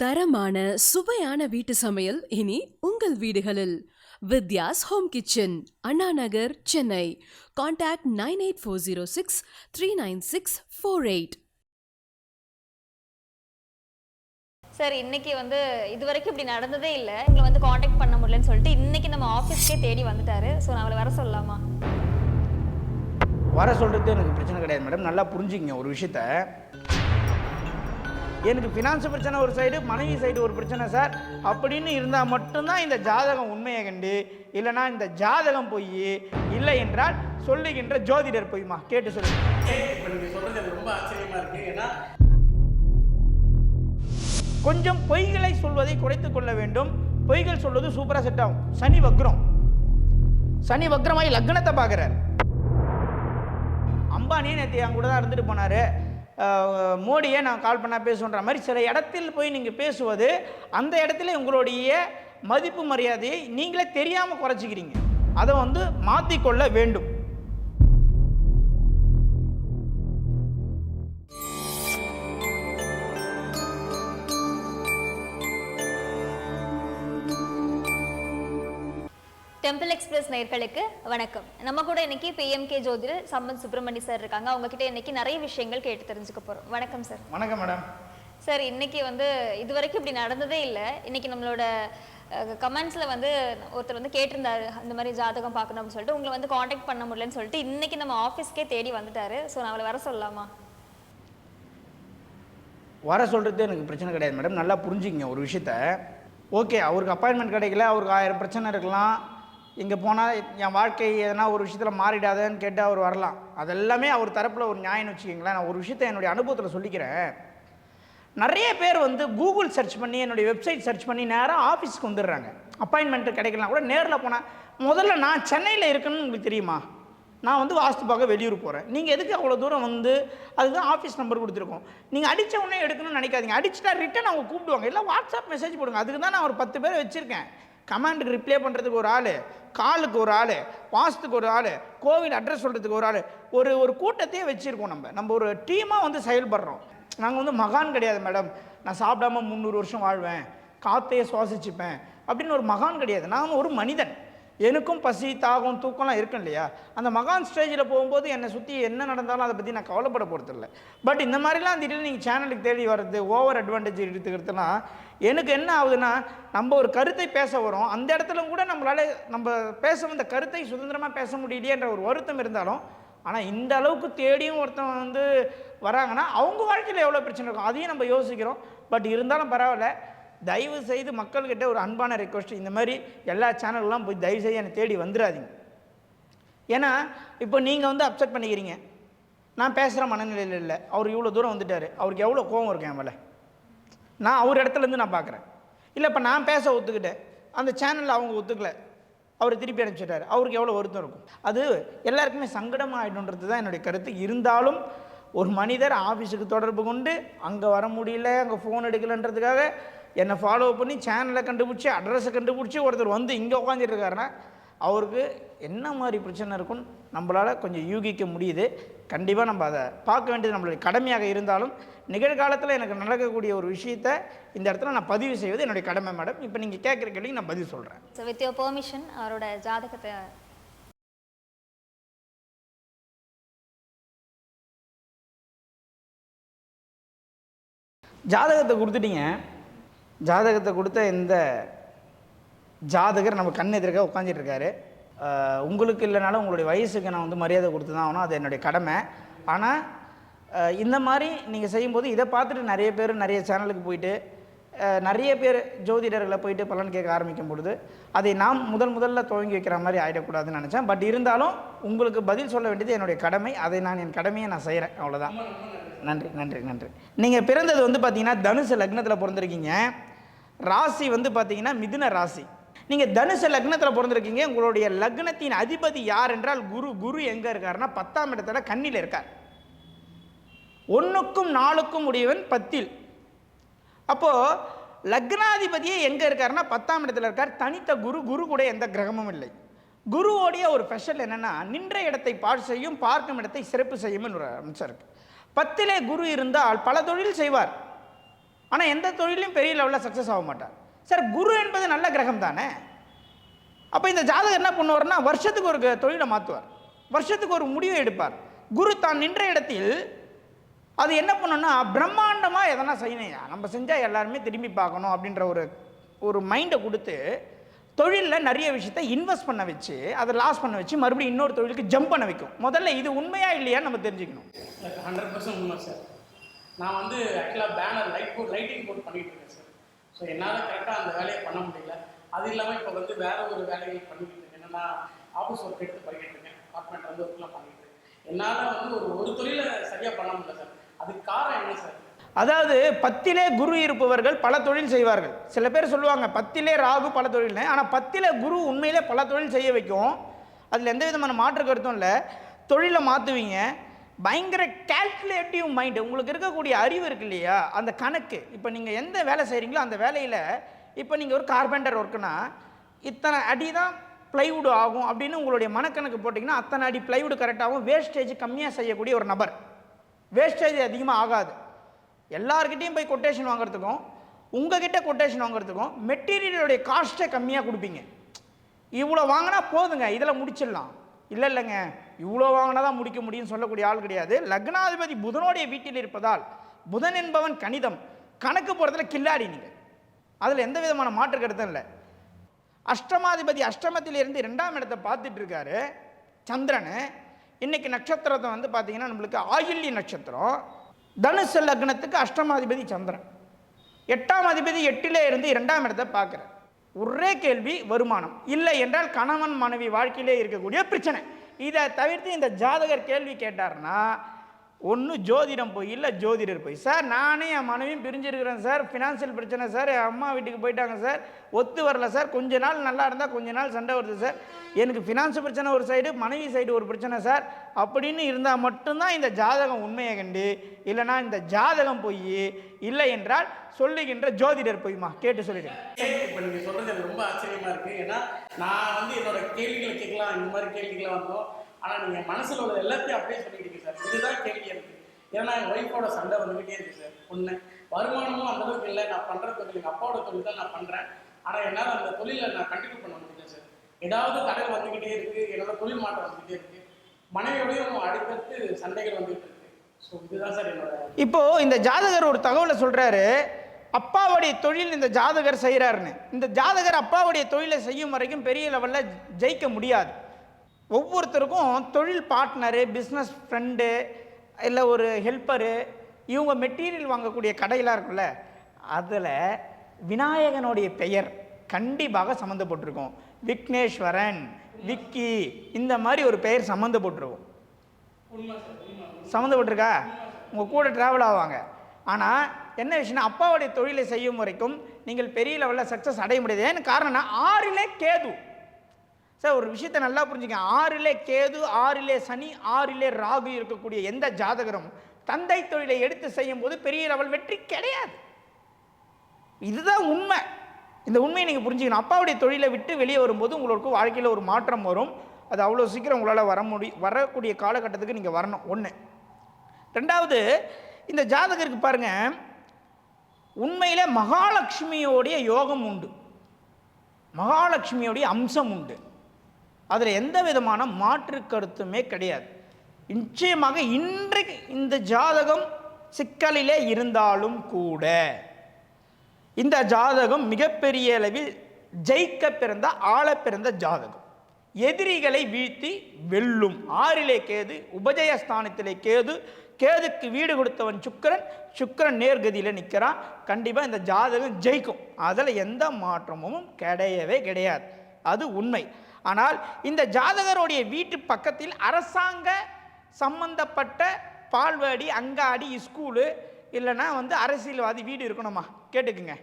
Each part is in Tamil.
தரமான சுவையான வீட்டு சமையல் இனி உங்கள் வீடுகளில். Vidya's home kitchen Anna Nagar Chennai. Contact nine eight four zero six three nine six four eight sir இன்னைக்கு வந்து இது வரைக்கும் இப்படி நடந்ததே இல்லை. எங்களை வந்து காண்டாக்ட் பண்ண முடியலன்னு சொல்லிட்டு இன்னைக்கு நம்ம ஆஃபீஸ்க்கே தேடி வந்துட்டாரு. ஸோ நான் அவளை வர சொல்லலாமா? வர சொல்கிறது எனக்கு பிரச்சனை கிடையாது மேடம் நல்லா புரிஞ்சுக்கங்க ஒரு விஷயத்த. எனக்கு ஃபினான்ஸ் பிரச்சனை ஒரு சைடு மனைவி சைடு ஒரு பிரச்சனை சார் அப்படின்னு இருந்தால் மட்டும்தான் இந்த ஜாதகம் உண்மையை கண்டு இல்லைனா இந்த ஜாதகம் பொய் இல்லை என்றால் சொல்லுகின்ற ஜோதிடர் பொய்மா கேட்டு சொல்லுங்க. ரொம்ப ஆச்சரியமாக இருக்குது ஏன்னா கொஞ்சம் பொய்களை சொல்வதை குறைத்துக் கொள்ள வேண்டும். பொய்கள் சொல்வது சூப்பராக செட் ஆகும். சனி வக்ரம். சனி வக்ரமாகி லக்னத்தை பார்க்குறார். அம்பானியே நேற்று என் கூட தான் இருந்துட்டு போனார். மோடியை நான் கால் பண்ணால் பேசுன்ற மாதிரி சில இடத்தில் போய் நீங்கள் பேசுவது அந்த இடத்துல உங்களுடைய மதிப்பு மரியாதையை நீங்களே தெரியாமல் குறைச்சிக்கிறீங்க. அதை வந்து மாற்றிக்கொள்ள வேண்டும். டெம்பிள் எக்ஸ்பிரஸ் நேயர்களுக்கு வணக்கம். நம்ம கூட இன்னைக்கு பிஎம்கே ஜோதிடர் சம்பத் சுப்பிரமணி சார் இருக்காங்க. அவங்க கிட்ட இன்னைக்கு நிறைய விஷயங்கள் கேட்டு தெரிஞ்சுக்க போறோம். வணக்கம் சார் வணக்கம் மேடம் சார் இன்னைக்கு வந்து இது வரைக்கும் இப்படி நடந்ததே இல்லை. இன்னைக்கு நம்மளோட கமெண்ட்ஸ்ல வந்து ஒருத்தர் வந்து கேட்டிருந்தாரு. அந்த மாதிரி ஜாதகம் பார்க்கணும் அப்படின்னு சொல்லிட்டு உங்களை வந்து காண்டாக்ட் பண்ண முடியலன்னு சொல்லிட்டு இன்னைக்கு நம்ம ஆஃபீஸ்க்கே தேடி வந்துட்டாரு. ஸோ நான் அவளை வர சொல்லலாமா? வர சொல்கிறது எனக்கு பிரச்சனை கிடையாது மேடம் நல்லா புரிஞ்சுக்கங்க ஒரு விஷயத்த. ஓகே அவருக்கு அப்பாயின்மெண்ட் கிடைக்கல. அவருக்கு ஆயிரம் பிரச்சனை இருக்கலாம். இங்கே போனால் என் வாழ்க்கை எதனா ஒரு விஷயத்தில் மாறிடாதேன்னு கேட்டு அவர் வரலாம். அதெல்லாமே அவர் தரப்பில் ஒரு நியாயம்னு வச்சுக்கிங்களேன். நான் ஒரு விஷயத்த என்னுடைய அனுபவத்தில் சொல்லிக்கிறேன். நிறைய பேர் வந்து கூகுள் சர்ச் பண்ணி என்னுடைய வெப்சைட் சர்ச் பண்ணி நேராக ஆஃபீஸ்க்கு வந்துடுறாங்க. அப்பாயின்மெண்ட் கிடைக்கலாம் கூட நேரில் போனால் முதல்ல நான் சென்னையில் இருக்கணும்னு உங்களுக்கு தெரியுமா? நான் வந்து வாஸ்து பார்க்க வெளியூர் போகிறேன் நீங்கள் எதுக்கு அவ்வளோ தூரம் வந்து அதுதான் ஆஃபீஸ் நம்பர் கொடுத்துருக்கோம்? நீங்கள் அடித்த உடனே எடுக்கணும்னு நினைக்காதீங்க. அடிச்சுட்டா ரிட்டன் அவங்க கூப்பிடுவாங்க. இல்லை வாட்ஸ்அப் மெசேஜ் போடுங்க. அதுக்கு தான் நான் ஒரு பத்து பேர் வச்சுருக்கேன். கமாண்டுக்கு ரிப்ளை பண்ணுறதுக்கு ஒரு ஆள் காலுக்கு ஒரு ஆள் வாசத்துக்கு ஒரு ஆள் கோவில் அட்ரஸ் சொல்கிறதுக்கு ஒரு ஆள். ஒரு ஒரு கூட்டத்தையே வச்சுருக்கோம் நம்ம. நம்ம ஒரு டீமாக வந்து செயல்படுறோம். நாங்கள் வந்து மகான் கிடையாது மேடம். நான் சாப்பிடாம முந்நூறு வருஷம் வாழ்வேன். காத்தையே சுவாசிச்சுப்பேன். அப்படின்னு ஒரு மகான் கிடையாது. நான் ஒரு மனிதன். எனக்கும் பசி தாகம் தூக்கம்லாம் இருக்கும் இல்லையா? அந்த மகான் ஸ்டேஜில் போகும்போது என்னை சுற்றி என்ன நடந்தாலும் அதை பற்றி நான் கவலைப்பட போகிறதில்ல பட் இந்த மாதிரிலாம் திடீர்னு நீங்கள் சேனலுக்கு தேடி வர்றது ஓவர் அட்வான்டேஜ் எடுத்துக்கிறதுலாம் எனக்கு என்ன ஆகுதுன்னா நம்ம ஒரு கருத்தை பேச வரோம் அந்த இடத்துல கூட நம்மளால நம்ம பேச வந்த கருத்தை சுதந்திரமாக பேச முடியலையேன்ற ஒரு வருத்தம் இருந்தாலும் ஆனால் இந்த அளவுக்கு தேடியும் ஒருத்தன் வந்து வராங்கன்னா அவங்க வாழ்க்கையில் எவ்வளோ பிரச்சனை இருக்கும்? அதையும் நம்ம யோசிக்கிறோம். பட் இருந்தாலும் பரவாயில்ல. தயவு செய்து மக்கள்கிட்ட ஒரு அன்பான ரெக்வஸ்ட் இந்த மாதிரி எல்லா சேனல்லாம் போய் தயவு செய்து என்னை தேடி வந்துடாதீங்க. ஏன்னா இப்போ நீங்கள் வந்து அப்செட் பண்ணிக்கிறீங்க. நான் பேசுகிற மனநிலையில் இல்லை. அவர் இவ்வளோ தூரம் வந்துட்டார். அவருக்கு எவ்வளோ கோவம் இருக்கும் என் மேலே? நான் அவர் இடத்துலேருந்து நான் பார்க்குறேன் இல்லை இப்போ நான் பேச ஒத்துக்கிட்டேன். அந்த சேனலில் அவங்க ஒத்துக்கல. அவர் திருப்பி அனுப்பிச்சிட்டாரு. அவருக்கு எவ்வளோ வருத்தம் இருக்கும்? அது எல்லாருக்குமே சங்கடமாக ஆகிடுன்றது தான் என்னுடைய கருத்து. இருந்தாலும் ஒரு மனிதர் ஆஃபீஸுக்கு தொடர்பு கொண்டு அங்கே வர முடியல அங்கே ஃபோன் எடுக்கலைன்றதுக்காக என்னை ஃபாலோ பண்ணி சேனலை கண்டுபிடிச்சி அட்ரஸை கண்டுபிடிச்சி ஒருத்தர் வந்து இங்கே உட்காந்துட்டு அவருக்கு என்ன மாதிரி பிரச்சனை இருக்குன்னு நம்மளால் கொஞ்சம் யூகிக்க முடியுது. கண்டிப்பாக நம்ம அதை பார்க்க வேண்டியது நம்மளுடைய கடமையாக இருந்தாலும் நிகழ்காலத்தில் எனக்கு நடக்கக்கூடிய ஒரு விஷயத்தை இந்த இடத்துல நான் பதிவு செய்வது என்னுடைய கடமை மேடம் இப்போ நீங்கள் கேட்குற கேள்விக்கு நான் பதில் சொல்கிறேன் ஸோ வித் யோர் பெர்மிஷன் அவரோட ஜாதகத்தை ஜாதகத்தை கொடுத்துட்டீங்க. ஜாதகத்தை கொடுத்த இந்த ஜாதகர் நம்ம கண் எதிர்க்க உட்காந்துட்டு இருக்காரு உங்களுக்கு இல்லைனாலும் உங்களுடைய வயசுக்கு நான் வந்து மரியாதை கொடுத்து தான் ஆகணும். அது என்னுடைய கடமை. ஆனால் இந்த மாதிரி நீங்கள் செய்யும்போது இதை பார்த்துட்டு நிறைய பேர் நிறைய சேனலுக்கு போயிட்டு நிறைய பேர் ஜோதிடர்களை போயிட்டு பலன் கேட்க ஆரம்பிக்கும் பொழுது அதை நாம் முதல் முதல்ல துவங்கி வைக்கிற மாதிரி ஆகிடக்கூடாதுன்னு நினச்சேன். பட் இருந்தாலும் உங்களுக்கு பதில் சொல்ல வேண்டியது என்னுடைய கடமை. அதை நான் என் கடமையை நான் செய்கிறேன் அவ்வளோதான் நன்றி நன்றி நன்றி. நீங்கள் பிறந்தது வந்து பார்த்தீங்கன்னா தனுசு லக்னத்தில் பிறந்திருக்கீங்க. ராசி வந்து பார்த்தீங்கன்னா மிதுன ராசி. நீங்கள் தனுச லக்னத்தில் பிறந்திருக்கீங்க. உங்களுடைய லக்னத்தின் அதிபதி யார் என்றால் குரு. குரு எங்கே இருக்காருன்னா பத்தாம் இடத்துல கண்ணில் இருக்கார். ஒன்றுக்கும் நாலுக்கும் உடையவன் பத்தில். அப்போது லக்னாதிபதியே எங்கே இருக்காருன்னா பத்தாம் இடத்துல இருக்கார். தனித்த குரு. குரு கூட எந்த கிரகமும் இல்லை. குருவோடைய ஒரு ஸ்பெஷல் என்னன்னா நின்ற இடத்தை பாழ் செய்யும் பார்க்கும் இடத்தை சிறப்பு செய்யும் ஒரு அம்சம் இருக்குது பத்திலே குரு இருந்தால் பல தொழில் செய்வார். ஆனால் எந்த தொழிலையும் பெரிய லெவலில் சக்ஸஸ் ஆக மாட்டார். சார் குரு என்பது நல்ல கிரகம் தானே? அப்போ இந்த ஜாதகர் என்ன பண்ணுவார்னா வருஷத்துக்கு ஒரு தொழிலை மாற்றுவார் வருஷத்துக்கு ஒரு முடிவை எடுப்பார். குரு தான் நின்ற இடத்தில் அது என்ன பண்ணுன்னா பிரம்மாண்டமாக எதனா செய்யணும் நம்ம செஞ்சால் எல்லாருமே திரும்பி பார்க்கணும் அப்படின்ற ஒரு ஒரு மைண்டை கொடுத்து தொழிலில் நிறைய விஷயத்த இன்வெஸ்ட் பண்ண வச்சு அதை லாஸ் பண்ண வச்சு மறுபடியும் இன்னொரு தொழிலுக்கு ஜம்ப் பண்ண வைக்கும். முதல்ல இது உண்மையா இல்லையான்னு நம்ம தெரிஞ்சுக்கணும். ஹண்ட்ரட் பர்சன்ட் உண்மை சார் நான் வந்து ஆக்சுவலாக banner light board lighting board பண்ணிகிட்டு இருக்கேன் சார் ஸோ என்னால் கரெக்டாக அந்த வேலையை பண்ண முடியல. அது இல்லாமல் இப்போ வந்து வேறு ஒரு வேலையை பண்ணிக்கிட்டு இருக்கேன். என்னன்னா ஆஃபீஸ் ஒர்க் எடுத்து பண்ணிட்டு இருக்கேன். அப்பார்ட்மெண்ட் வந்து ஒர்க்லாம் பண்ணிட்டு இருக்கேன். என்னால் வந்து ஒரு ஒரு தொழிலை சரியாக பண்ண முடியல சார் அதுக்கு காரணம் என்ன சார் அதாவது பத்திலே குரு இருப்பவர்கள் பல தொழில் செய்வார்கள். சில பேர் சொல்லுவாங்க பத்திலே ராகு பல தொழில் ஆனால் பத்திலே குரு உண்மையிலே பல தொழில் செய்ய வைக்கும். அதில் எந்த விதமான மாற்று கருத்தும் இல்லை. தொழிலை மாற்றுவீங்க பயங்கர கால்குலேட்டிவ் மைண்டு உங்களுக்கு இருக்கக்கூடிய அறிவு இருக்கு இல்லையா? அந்த கணக்கு. இப்போ நீங்கள் எந்த வேலை செய்கிறீங்களோ அந்த வேலையில் இப்போ நீங்கள் ஒரு கார்பெண்டர் ஒர்க்குனா இத்தனை அடி தான் பிளைவுட் ஆகும் அப்படின்னு உங்களுடைய மனக்கணக்கு போட்டிங்கன்னா அத்தனை அடி பிளைவுட் கரெக்டாகவும் வேஸ்டேஜ் கம்மியாக செய்யக்கூடிய ஒரு நபர். வேஸ்டேஜ் அதிகமாக ஆகாது. எல்லாருக்கிட்டையும் போய் கொட்டேஷன் வாங்குறதுக்கும் உங்ககிட்ட கொட்டேஷன் வாங்குறதுக்கும் மெட்டீரியலுடைய காஸ்ட்டை கம்மியாக கொடுப்பீங்க. இவ்வளோ வாங்கினா போதுங்க இதில் முடிச்சிடலாம். இல்லை இல்லைங்க. இவ்வளோ வாங்கினா தான் முடிக்க முடியும்னு சொல்லக்கூடிய ஆள் கிடையாது. லக்னாதிபதி புதனுடைய வீட்டில் இருப்பதால் புதன் என்பவன் கணிதம். கணக்கு போகிறதுல கில்லாடி நீங்கள் அதில் எந்த விதமான மாற்று கருத்தும் இல்லை. அஷ்டமாதிபதி அஷ்டமத்திலிருந்து ரெண்டாம் இடத்தை பார்த்துட்டு இருக்காரு. சந்திரன். இன்னைக்கு நட்சத்திரத்தை வந்து பார்த்தீங்கன்னா நம்மளுக்கு ஆயுள்ய நட்சத்திரம். தனுசு லக்னத்துக்கு அஷ்டமாதிபதி சந்திரன். எட்டாம் அதிபதி எட்டிலே இருந்து இரண்டாம் இடத்தை பார்க்குறார். ஒரே கேள்வி வருமானம். இல்லை என்றால் கணவன் மனைவி வாழ்க்கையிலே இருக்கக்கூடிய பிரச்சனை. இதை தவிர்த்து இந்த ஜாதகர் கேள்வி கேட்டார்னா ஒன்று ஜோதிடம் போய் இல்லை ஜோதிடர் போய். சார் நானே என் மனைவியும் பிரிஞ்சிருக்கிறேன் சார். ஃபினான்ஷியல் பிரச்சனை சார். என் அம்மா வீட்டுக்கு போயிட்டாங்க சார். ஒத்து வரல சார். கொஞ்ச நாள் நல்லா இருந்தால் கொஞ்ச நாள் சண்டை வருது சார். எனக்கு ஃபினான்ஸ் பிரச்சனை ஒரு சைடு மனைவி சைடு ஒரு பிரச்சனை சார். அப்படின்னு இருந்தால் மட்டும்தான் இந்த ஜாதகம் உண்மையை கண்டு இல்லைனா இந்த ஜாதகம் போய் இல்லை என்றால் சொல்லுகின்ற ஜோதிடர் பொய்மா. கேட்டு சொல்லிடுங்க. இப்போ நீங்கள் சொல்கிறது எனக்கு ரொம்ப ஆச்சரியமா இருக்கு. ஏன்னா நான் வந்து என்னோட கேள்விகளை கேட்கலாம் இந்த மாதிரி கேள்விகளை வந்தோம். ஆனால் நீங்கள் மனசில் உள்ள எல்லாத்தையும் அப்படியே சொல்லிட்டீங்க சார். இதுதான் கேள்வி. ஏன்னா என் ஒய்ஃபோட சண்டை வந்துகிட்டே இருக்கு சார். ஒன்று வருமானமும் அந்த அளவுக்கு இல்லை. நான் பண்ணுற தொழில் எங்கள் அப்பாவோட தொழில் தான் நான் பண்ணுறேன் ஆனால் என்னால் அந்த தொழிலை நான் கண்டினியூ பண்ண முடியல சார். ஏதாவது தடை வந்துக்கிட்டே இருக்கு. என்னோட தொழில் மாற்றம் வந்துகிட்டே இருக்கு. மனைவியோடையும் அடுத்தடுத்து சண்டைகள் வந்துகிட்டு இருக்கு. ஸோ இதுதான் சார் என்னோட இப்போ இந்த ஜாதகர் ஒரு தகவலை சொல்றாரு. அப்பாவுடைய தொழில் இந்த ஜாதகர் செய்கிறாருன்னு இந்த ஜாதகர் அப்பாவுடைய தொழிலை செய்யும் வரைக்கும் பெரிய லெவலில் ஜெயிக்க முடியாது. ஒவ்வொருத்தருக்கும் தொழில் பார்ட்னரு பிஸ்னஸ் ஃப்ரெண்டு இல்லை ஒரு ஹெல்ப்பரு இவங்க மெட்டீரியல் வாங்கக்கூடிய கடையெல்லாம் இருக்குல்ல அதில் விநாயகனுடைய பெயர் கண்டிப்பாக சம்மந்தப்பட்டிருக்கும். விக்னேஸ்வரன் விக்கி இந்த மாதிரி ஒரு பெயர் சம்மந்தப்பட்டிருக்கும். சம்மந்தப்பட்டிருக்கா? உங்கள் கூட ட்ராவல் ஆவாங்க. ஆனால் என்ன விஷயம்னா அப்பாவுடைய தொழிலை செய்யும் வரைக்கும் நீங்கள் பெரிய லெவலில் சக்ஸஸ் அடைய முடியாது. ஏன்னு காரணம்னா ஆறிலே கேது. சார் ஒரு விஷயத்தை நல்லா புரிஞ்சுக்க ஆறிலே கேது ஆறிலே சனி ஆறிலே ராகு இருக்கக்கூடிய எந்த ஜாதகரும் தந்தை தொழிலை எடுத்து செய்யும் போது பெரிய லெவல் வெற்றி கிடையாது. இதுதான் உண்மை. இந்த உண்மையை நீங்கள் புரிஞ்சுக்கணும். அப்பாவுடைய தொழிலை விட்டு வெளியே வரும்போது உங்களுக்கு வாழ்க்கையில் ஒரு மாற்றம் வரும். அது அவ்வளோ சீக்கிரம் உங்களால் வர முடி வரக்கூடிய காலகட்டத்துக்கு நீங்கள் வரணும். ஒன்று ரெண்டாவது இந்த ஜாதகருக்கு பாருங்க. உண்மையிலே மகாலட்சுமியோடைய யோகம் உண்டு. மகாலட்சுமியோடைய அம்சம் உண்டு. அதில் எந்த விதமான மாற்று கருத்துமே கிடையாது. நிச்சயமாக இன்றைக்கு இந்த ஜாதகம் சிக்கலிலே இருந்தாலும் கூட இந்த ஜாதகம் மிகப்பெரிய அளவில் ஜெயிக்க பிறந்த ஆள பிறந்த ஜாதகம். எதிரிகளை வீழ்த்தி வெல்லும். ஆறிலே கேது உபஜயஸ்தானத்திலே கேது கேதுக்கு வீடு கொடுத்தவன் சுக்கரன் சுக்கரன் நேர்கதியில் நிற்கிறான். கண்டிப்பாக இந்த ஜாதகம் ஜெயிக்கும். அதில் எந்த மாற்றமும் கிடையவே கிடையாது. அது உண்மை. ஆனால் இந்த ஜாதகருடைய வீட்டு பக்கத்தில் அரசாங்க சம்பந்தப்பட்ட பால்வாடி அங்காடி ஸ்கூலு இல்லைன்னா வந்து அரசியல்வாதி வீடு இருக்கணுமா? கேட்டுக்குங்க.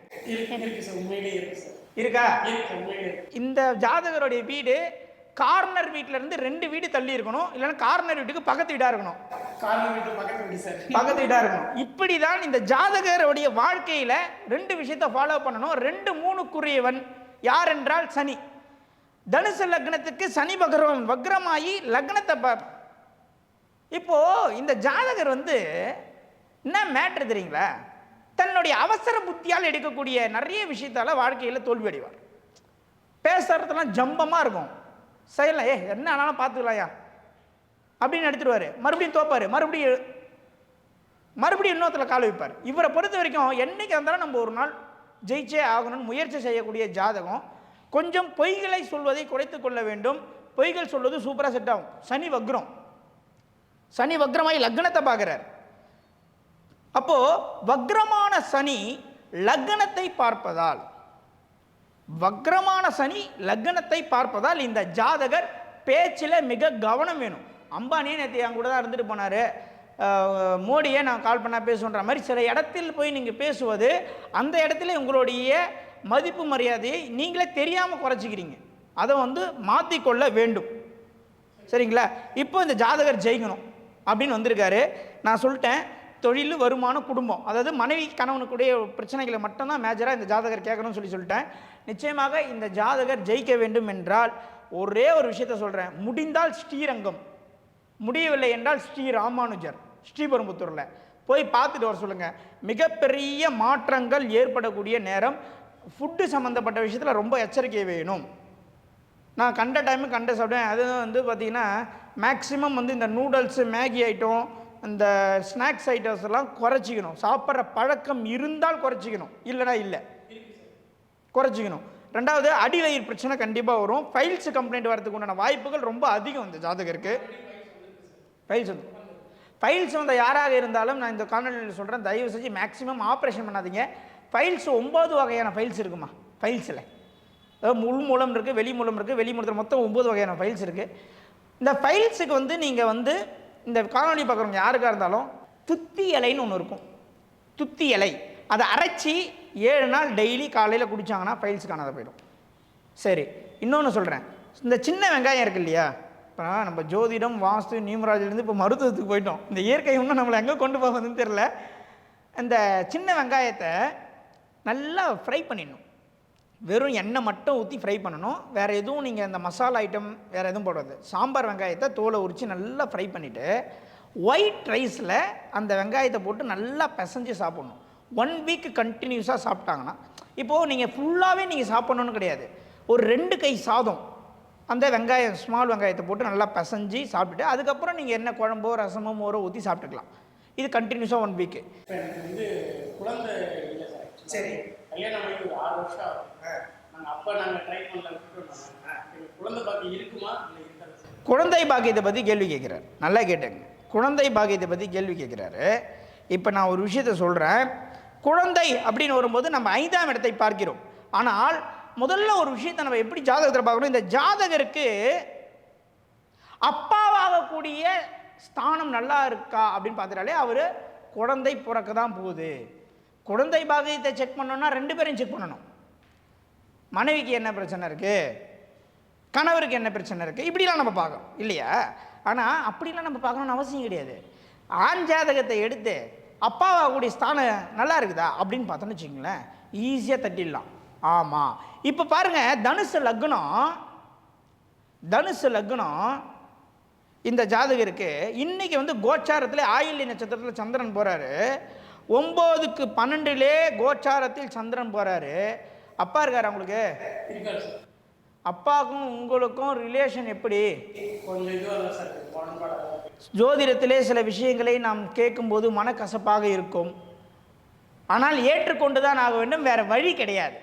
இருக்கு இந்த ஜாதகருடைய வீடு கார்னர் வீட்ல இருந்து ரெண்டு வீடு தள்ளி இருக்கணும். இல்லைன்னா கார்னர் வீட்டுக்கு பக்கத்து வீடா இருக்கணும். பக்கத்து வீடா இருக்கணும். இப்படிதான் இந்த ஜாதகருடைய வாழ்க்கையில ரெண்டு விஷயத்தை ஃபாலோ பண்ணணும். ரெண்டு மூணுக்குரியவன் யார் என்றால் சனி. தனுசு லக்னத்துக்கு சனி பகவான் வக்ரமாயி லக்னத்தை பா இப்போ இந்த ஜாதகர் வந்து என்ன மேட்ரு தெரியுங்களா? தன்னுடைய அவசர புத்தியால் எடுக்கக்கூடிய நிறைய விஷயத்தால் வாழ்க்கையில் தோல்வி அடைவார். பேசுறதுலாம் ஜம்பமாக இருக்கும். செய்யலாம் ஏ என்ன ஆனாலும் பார்த்துக்கலாம்யா. அப்படின்னு எடுத்துருவாரு. மறுபடியும் தோப்பாரு. மறுபடியும் மறுபடியும் இன்னொருத்தில் கால வைப்பார். இவரை பொறுத்த வரைக்கும் என்னைக்கு இருந்தாலும் நம்ம ஒரு நாள் ஜெயிச்சே ஆகணும்னு முயற்சி செய்யக்கூடிய ஜாதகம் கொஞ்சம் பொய்களை சொல்வதை குறைத்து கொள்ள வேண்டும். பொய்கள் சொல்வது சூப்பராக செட் ஆகும். சனி வக்ரம். சனி வக்ரமாய் லக்னத்தை பார்க்குறார். அப்போ வக்ரமான சனி லக்னத்தை பார்ப்பதால் வக்ரமான சனி லக்னத்தை பார்ப்பதால் இந்த ஜாதகர் பேச்சில் மிக கவனம் வேணும். அம்பானியே நேற்று என் கூட தான் இருந்துட்டு போனார். மோடியை நான் கால் பண்ணால் பேசுன்ற மாதிரி சில இடத்தில் போய் நீங்கள் பேசுவது அந்த இடத்துல உங்களுடைய மதிப்பு மரியாதையை நீங்களே தெரியாமல் குறைச்சிக்கிறீங்க. அதை வந்து மாற்றிக்கொள்ள வேண்டும். சரிங்களா? இப்போ இந்த ஜாதகர் ஜெயிக்கணும் அப்படின்னு வந்திருக்காரு. நான் சொல்லிட்டேன் தொழில் வருமான குடும்பம். அதாவது மனைவி கணவனுக்குடைய பிரச்சனைகளை மட்டும்தான் மேஜராக இந்த ஜாதகர் கேட்கணும்னு சொல்லி சொல்லிட்டேன். நிச்சயமாக இந்த ஜாதகர் ஜெயிக்க வேண்டும் என்றால் ஒரே ஒரு விஷயத்த சொல்கிறேன் முடிந்தால் ஸ்ரீரங்கம். முடியவில்லை என்றால் ஸ்ரீ ராமானுஜர் ஸ்ரீபெரும்புத்தூரில் போய் பார்த்துட்டு வர சொல்லுங்கள் மிகப்பெரிய மாற்றங்கள் ஏற்படக்கூடிய நேரம் ஃபுட்டு சம்மந்தப்பட்ட விஷயத்தில் ரொம்ப எச்சரிக்கை வேணும். நான் கண்ட டைமு கண்ட சாப்பிடுவேன். அது வந்து பார்த்திங்கன்னா மேக்ஸிமம் வந்து இந்த நூடுல்ஸு மேகி ஐட்டம் இந்த ஸ்நாக்ஸ் ஐட்டம்ஸ் எல்லாம் குறைச்சிக்கணும். சாப்பிட்ற பழக்கம் இருந்தால் குறைச்சிக்கணும். இல்லைனா இல்லை. குறைச்சிக்கணும். ரெண்டாவது அடிவயிறு பிரச்சனை கண்டிப்பாக வரும். ஃபைல்ஸ் கம்ப்ளைண்ட் வரதுக்கு உண்டான வாய்ப்புகள் ரொம்ப அதிகம் இந்த ஜாதகருக்கு. ஃபைல்ஸ் வந்து. ஃபைல்ஸ் வந்த யாராக இருந்தாலும் நான் இந்த காணொலியில் சொல்கிறேன் தயவு செஞ்சு மேக்ஸிமம் ஆப்ரேஷன் பண்ணாதீங்க. ஃபைல்ஸ் ஒம்பது வகையான ஃபைல்ஸ் இருக்குமா? ஃபைல்ஸில் அதாவது உள் மூலம் இருக்குது வெளி மூலம் இருக்குது வெளி மூலத்தில் மொத்தம் ஒம்பது வகையான ஃபைல்ஸ் இருக்குது இந்த ஃபைல்ஸுக்கு வந்து நீங்கள் வந்து இந்த காணொலி பார்க்குறவங்க யாருக்காக இருந்தாலும் துத்தி இலைன்னு ஒன்று இருக்கும். துத்தி இலை. அதை அரைச்சி ஏழு நாள் டெய்லி காலையில் குடித்தாங்கன்னா ஃபைல்ஸ் காணாத போயிடும். சரி இன்னொன்று சொல்கிறேன் இந்த சின்ன வெங்காயம் இருக்கு இல்லையா? இப்போ நம்ம ஜோதிடம் வாஸ்து நியூமராஜிலேருந்து இப்போ மருத்துவத்துக்கு போயிட்டோம். இந்த இயற்கை இன்னும் நம்மளை எங்கே கொண்டு போகுதுன்னு தெரில இந்த சின்ன வெங்காயத்தை நல்லா ஃப்ரை பண்ணிடணும். வெறும் எண்ணெய் மட்டும் ஊற்றி ஃப்ரை பண்ணணும். வேறு எதுவும் நீங்கள் இந்த மசாலா ஐட்டம் வேறு எதுவும் போடாது. சாம்பார் வெங்காயத்தை தோலை உரித்து நல்லா ஃப்ரை பண்ணிவிட்டு ஒயிட் ரைஸில் அந்த வெங்காயத்தை போட்டு நல்லா பிசைஞ்சு சாப்பிட்ணும். ஒன் வீக் கண்டினியூஸாக சாப்பிட்டாங்கன்னா இப்போது நீங்கள் ஃபுல்லாகவே நீங்கள் சாப்பிட்ணுன்னு கிடையாது. ஒரு ரெண்டு கை சாதம் அந்த வெங்காயம் ஸ்மால் வெங்காயத்தை போட்டு நல்லா பிசைஞ்சு சாப்பிட்டுட்டு அதுக்கப்புறம் நீங்கள் என்ன குழம்போ ரசமோ மோரோ ஊற்றி சாப்பிட்டுக்கலாம். இது கண்டினியூஸாக ஒன் வீக்கு சார். கல்யாணம் ஆகி ஒரு ஆறு வருஷம் ஆகும் நாங்கள் அப்போ நாங்கள் ட்ரை பண்ணல விட்டுட்டோம் குழந்தை பாக்கி இருக்குமா? இல்லை இருக்காது. சார் குழந்தை பாக்கியத்தை பற்றி கேள்வி கேட்குறாரு. நல்லா கேட்டேங்க. குழந்தை பாக்கியத்தை பற்றி கேள்வி கேட்குறாரு. இப்போ நான் ஒரு விஷயத்த சொல்கிறேன் குழந்தை அப்படின்னு வரும்போது நம்ம ஐந்தாம் இடத்தை பார்க்கிறோம். ஆனால் முதல்ல ஒரு விஷயத்தை நம்ம எப்படி ஜாதகத்தில் பார்க்கணும்? இந்த ஜாதகருக்கு அப்பாவாகக்கூடிய ஸ்தானம் நல்லா இருக்கா அப்படின்னு பார்த்துட்டாலே அவர் குழந்தை பிறக்க தான் போகுது. குழந்தை பாக்கியத்தை செக் பண்ணோம்னா ரெண்டு பேரையும் செக் பண்ணணும். மனைவிக்கு என்ன பிரச்சனை இருக்குது கணவருக்கு என்ன பிரச்சனை இருக்குது இப்படிலாம் நம்ம பார்க்கணும். இல்லையா? ஆனால் அப்படிலாம் நம்ம பார்க்கணும்னு அவசியம் கிடையாது. ஆண் ஜாதகத்தை எடுத்து அப்பாவாகக்கூடிய ஸ்தானம் நல்லா இருக்குதா? அப்படின்னு பார்த்தோன்னு வச்சுங்களேன் ஈஸியாக தட்டிடலாம். ஆமாம் இப்போ பாருங்கள் தனுசு லக்னம் தனுசு லக்னம் இந்த ஜாதகம் இருக்குது இன்றைக்கி வந்து கோச்சாரத்தில் ஆயில்லி நட்சத்திரத்தில் சந்திரன் போகிறாரு ஒம்போதுக்கு பன்னெண்டுலே கோச்சாரத்தில் சந்திரன் போகிறாரு அப்பா இருக்காரு அவங்களுக்கு அப்பாவுக்கும் உங்களுக்கும் ரிலேஷன் எப்படி? ஜோதிடத்திலே சில விஷயங்களை நாம் கேட்கும்போது மனக்கசப்பாக இருக்கும். ஆனால் ஏற்றுக்கொண்டு தான் ஆக வேண்டும் வேறு வழி கிடையாது.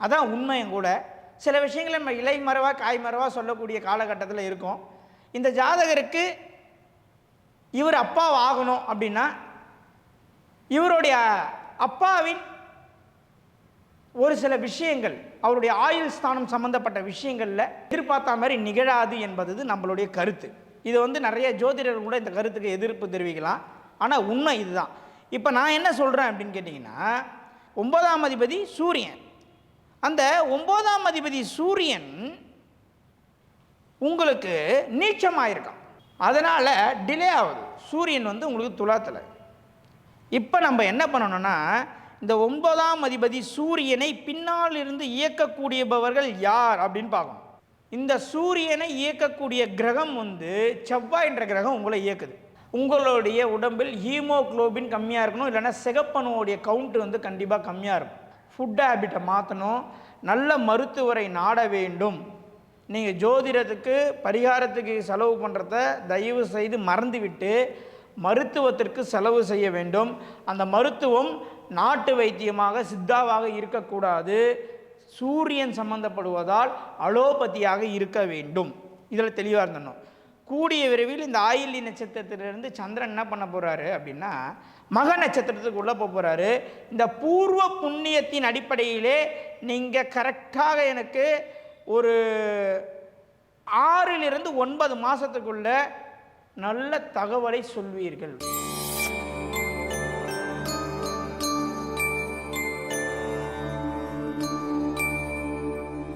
அதான் உண்மையும் கூட. சில விஷயங்களை நம்ம இலை மரவா காய் மரவா சொல்லக்கூடிய காலகட்டத்தில் இருக்கும். இந்த ஜாதகருக்கு இவர் அப்பாவாகணும் அப்படின்னா இவருடைய அப்பாவின் ஒரு சில விஷயங்கள் அவருடைய ஆயுள் ஸ்தானம் சம்பந்தப்பட்ட விஷயங்களில் எதிர்பார்த்த மாதிரி நிகழாது என்பது நம்மளுடைய கருத்து. இது வந்து நிறைய ஜோதிடர்கள் கூட இந்த கருத்துக்கு எதிர்ப்பு தெரிவிக்கலாம். ஆனால் உண்மை இதுதான். இப்போ நான் என்ன சொல்கிறேன் அப்படின்னு கேட்டிங்கன்னா ஒன்பதாம் அதிபதி சூரியன். அந்த ஒன்பதாம் அதிபதி சூரியன் உங்களுக்கு நீச்சமாயிருக்கான். அதனால் டிலே ஆகுது. சூரியன் வந்து உங்களுக்கு துலாத்தில். இப்போ நம்ம என்ன பண்ணணும்னா இந்த ஒன்பதாம் அதிபதி சூரியனை பின்னால் இருந்து இயக்கக்கூடியபவர்கள் யார் அப்படின்னு பார்க்கணும். இந்த சூரியனை இயக்கக்கூடிய கிரகம் வந்து செவ்வாய் என்ற கிரகம் உங்களை இயக்குது. உங்களுடைய உடம்பில் ஹீமோகுளோபின் கம்மியாக இருக்கணும் இல்லைன்னா சிகப்பணுவோடைய கவுண்ட் வந்து கண்டிப்பாக கம்மியாக இருக்கும். ஃபுட் ஹேபிட்டை மாற்றணும் நல்ல மருத்துவரை நாட வேண்டும். நீங்கள் ஜோதிடத்துக்கு பரிகாரத்துக்கு செலவு பண்ணுறத தயவு செய்து மறந்துவிட்டு மருத்துவத்திற்கு செலவு செய்ய வேண்டும். அந்த மருத்துவம் நாட்டு வைத்தியமாக சித்தாவாக இருக்கக்கூடாது. சூரியன் சம்பந்தப்படுவதால் அலோபதியாக இருக்க வேண்டும். இதில் தெளிவாக இருந்தணும் கூடிய விரைவில் இந்த ஆயில்லி நட்சத்திரத்திலிருந்து சந்திரன் என்ன பண்ண போகிறாரு அப்படின்னா மக நட்சத்திரத்துக்கு உள்ளே போக போகிறாரு இந்த பூர்வ புண்ணியத்தின் அடிப்படையிலே நீங்கள் கரெக்டாக எனக்கு ஒரு ஆறிலிருந்து ஒன்பது மாதத்துக்குள்ளே நல்ல தகவலை சொல்வீர்கள்.